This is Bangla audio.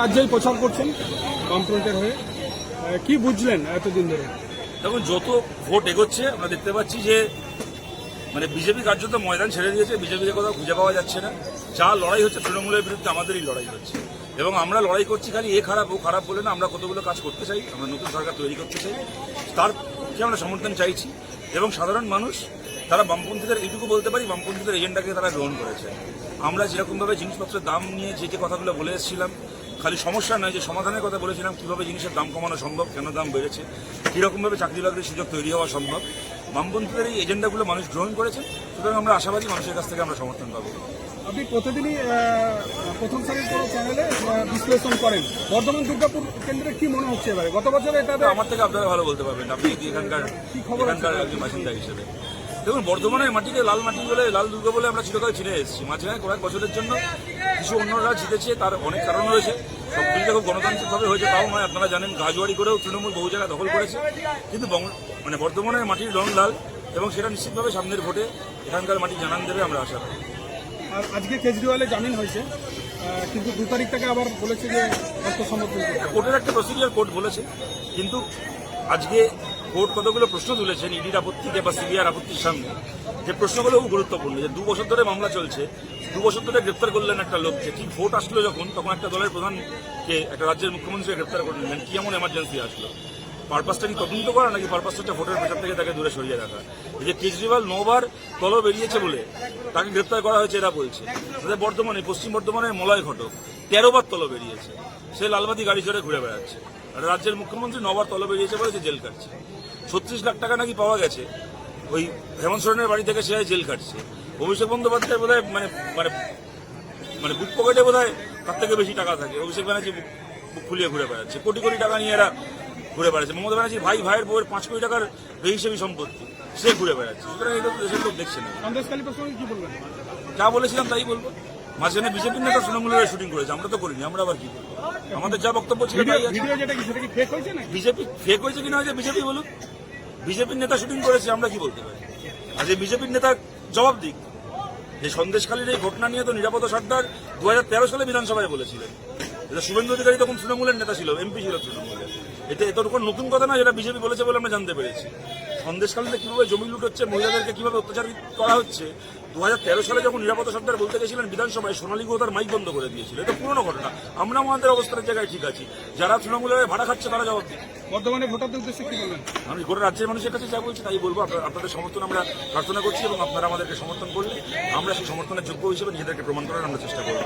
রাজ্যেই প্রচার করছেন? বামফ্রন্টের হয়ে। কি বুঝলেন এতদিন ধরে? দেখুন, যত ভোট এগোচ্ছে, আমরা দেখতে পাচ্ছি যে মানে বিজেপি কার্যত ময়দান ছেড়ে দিয়েছে। বিজেপিকে কোথাও খুঁজে পাওয়া যাচ্ছে না। যা লড়াই হচ্ছে, তৃণমূলের বিরুদ্ধে আমাদেরই লড়াই হচ্ছে। এবং আমরা লড়াই করছি খালি এ খারাপ, ও খারাপ বলে না। আমরা কতগুলো কাজ করতে চাই, আমরা নতুন সরকার তৈরি করতে চাই। তার কি আমরা সমর্থন চাইছি। এবং সাধারণ মানুষ তারা বামপন্থীদের এইটুকু বলতে পারি বামপন্থীদের এজেন্ডাকে তারা গ্রহণ করেছে। আমরা যেরকমভাবে জিনিসপত্রের দাম নিয়ে যে যে কথাগুলো বলে এসেছিলাম খালি সমস্যা নয় যে সমাধানের কথা বলেছিলাম কীভাবে জিনিসের দাম কমানো সম্ভব কেন দাম বেড়েছে কীরকমভাবে চাকরি বাকরির সুযোগ তৈরি হওয়া সম্ভব বামপন্থীদের এই এজেন্ডাগুলো মানুষ গ্রহণ করেছে সুতরাং আমরা আশাবাদী মানুষের কাছ থেকে আমরা সমর্থন পাবো। আপনি প্রতিদিনই প্রথম সারির কোনো চ্যানেলে বিশ্লেষণ করেন। বর্ধমান দুর্গাপুর কেন্দ্রে কি মনে হচ্ছে এবারে? গত বছরে এটা আমার থেকে আপনারা ভালো বলতে পারবেন। আপনি এখানকার কি খবর এখানকার একজন বাসিন্দা হিসেবে। দেখুন বর্ধমানের মাটিকে লাল মাটি বলে লাল দুর্গা বলে আমরা চিরকাল চিনে এসেছি। মাঝখানে কয়েক বছরের জন্য কিছু অন্যরা জিতেছে তার অনেক কারণ রয়েছে। সব কিছুটা খুব গণতান্ত্রিকভাবে হয়েছে তাও নয় আপনারা জানেন গাজুয়ারি করেও তৃণমূল বহু জায়গায় দখল করেছে। কিন্তু মানে বর্ধমানের মাটির রং লাল এবং সেটা নিশ্চিতভাবে সামনের ভোটে এখানকার মাটি জানান দেবে আমরা আশা করি। আর আজকে কেজরিওয়ালের জামিন হয়েছে। কিন্তু দু তারিখ থেকে আবার বলেছে যে আত্মসমর্পণ কোর্টের একটা প্রসিডিওর কোর্ট বলেছে। কিন্তু আজকে কোর্ট কতগুলো প্রশ্ন তুলেছেন ইডির আপত্তিতে বা সিবিআর আপত্তির সামনে? যে প্রশ্নগুলো খুব গুরুত্বপূর্ণ, যে দু বছর ধরে মামলা চলছে, দু বছর ধরে গ্রেপ্তার করলেন একটা লোককে ঠিক ভোট আসলো যখন? তখন একটা দলের প্রধানকে, একটা রাজ্যের মুখ্যমন্ত্রী গ্রেপ্তার করে নিলেন কি এমন এমার্জেন্সি আসলো? পারপাসটা কি তদন্ত করা নাকি পারপাসটা হচ্ছে ভোটের পেছন থেকে তাকে দূরে সরিয়ে রাখা? এই যে কেজরিওয়াল নবার তল বেরিয়েছে বলে তাকে গ্রেপ্তার করা হয়েছে, এরা বলছে। বর্ধমানে, পশ্চিম বর্ধমানের মলয় ঘটক তেরোবার তল বেরিয়েছে। সে লালবাতি গাড়ি চড়ে ঘুরে বেড়াচ্ছে। আর রাজ্যের মুখ্যমন্ত্রী নবার তল বেরিয়েছে বলে সে জেল কাটছে ছত্রিশ লাখ টাকা নাকি পাওয়া গেছে। ওই হেমন্ত সোরেনের বাড়ি থেকে সে জেল কাটছে অভিষেক বন্দ্যোপাধ্যায় বোধ মানে মানে মানে বুক পকেটে বোধ তার থেকে বেশি টাকা থাকে। অভিষেক ব্যানার্জি ফুলিয়ে ঘুরে বেড়াচ্ছে। কোটি কোটি টাকা নিয়ে এরা ঘুরে বেড়াচ্ছে। মমতা ব্যানার্জির ভাই ভাইয়ের বউয়ের পাঁচ কোটি টাকার বেহিসেবি সম্পত্তি। সে ঘুরে বেড়াচ্ছে। সুতরাং এগুলো তো দেশের লোক দেখছে না। যা বলেছিলাম তাই বলব। মাঝখানে বিজেপির নেতা তৃণমূলের শুটিং করেছে আমরা তো করিনি আমরা আবার কি করব? আমাদের যা বক্তব্য ছিল বিজেপি ফেক হয়েছে কিনা যে বিজেপি বলুন। বিজেপির নেতা শুটিং করেছে আমরা কি বলতে পারি? আর যে বিজেপির নেতা জবাব দিক যে সন্দেশখালীর এই ঘটনা নিয়ে তো নিরাপদ সর্দার দু হাজার তেরো সালে বিধানসভায় বলেছিলেন। এটা শুভেন্দু অধিকারী তখন তৃণমূলের নেতা ছিল এমপি ছিল তৃণমূলের। এটা এত কোনো নতুন কথা না যেটা বিজেপি বলেছে বলে আমরা জানতে পেরেছি। সন্দেশকালীতে কীভাবে জমি লুট হচ্ছে মহিলাদেরকে কীভাবে অত্যাচার করা হচ্ছে দুহাজার তেরো সালে যখন নিরাপত্তা সর্দার বলতে গেছিলেন বিধানসভায় সোনালী গুহ তার মাইক বন্ধ করে দিয়েছিল। এটা পুরনো ঘটনা। আমরা আমাদের অবস্থানের জায়গায় ঠিক আছি। যারা তৃণমূলের ভাড়া খাচ্ছে তারা জবাব দিক বর্ধমানে ভোটারদের উদ্দেশ্যে কি বলবেন? আমি গোটা রাজ্যের মানুষের কাছে যা বলছি তাই বলব। আপনাদের সমর্থন আমরা প্রার্থনা করছি এবং আপনারা আমাদেরকে সমর্থন করলে আমরা সেই সমর্থনের যোগ্য হিসেবে নিজেদেরকে প্রমাণ করার আমরা চেষ্টা করব।